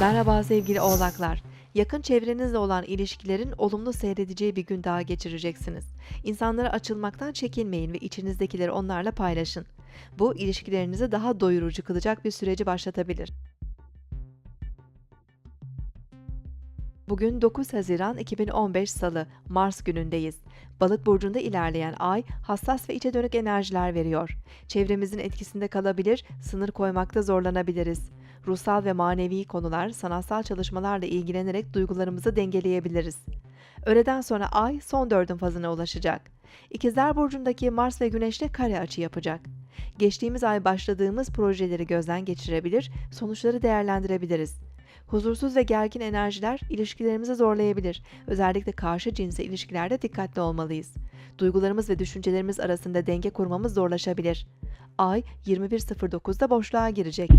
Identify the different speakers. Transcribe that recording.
Speaker 1: Merhaba sevgili oğlaklar. Yakın çevrenizle olan ilişkilerin olumlu seyredeceği bir gün daha geçireceksiniz. İnsanlara açılmaktan çekinmeyin ve içinizdekileri onlarla paylaşın. Bu ilişkilerinizi daha doyurucu kılacak bir süreci başlatabilir. Bugün 9 Haziran 2015 Salı, Mars günündeyiz. Balık burcunda ilerleyen ay hassas ve içe dönük enerjiler veriyor. Çevremizin etkisinde kalabilir, sınır koymakta zorlanabiliriz. Ruhsal ve manevi konular, sanatsal çalışmalarla ilgilenerek duygularımızı dengeleyebiliriz. Öğleden sonra ay son dördün fazına ulaşacak. İkizler Burcu'ndaki Mars ve Güneş'le kare açı yapacak. Geçtiğimiz ay başladığımız projeleri gözden geçirebilir, sonuçları değerlendirebiliriz. Huzursuz ve gergin enerjiler ilişkilerimizi zorlayabilir. Özellikle karşı cinsle ilişkilerde dikkatli olmalıyız. Duygularımız ve düşüncelerimiz arasında denge kurmamız zorlaşabilir. Ay 21.09'da boşluğa girecek.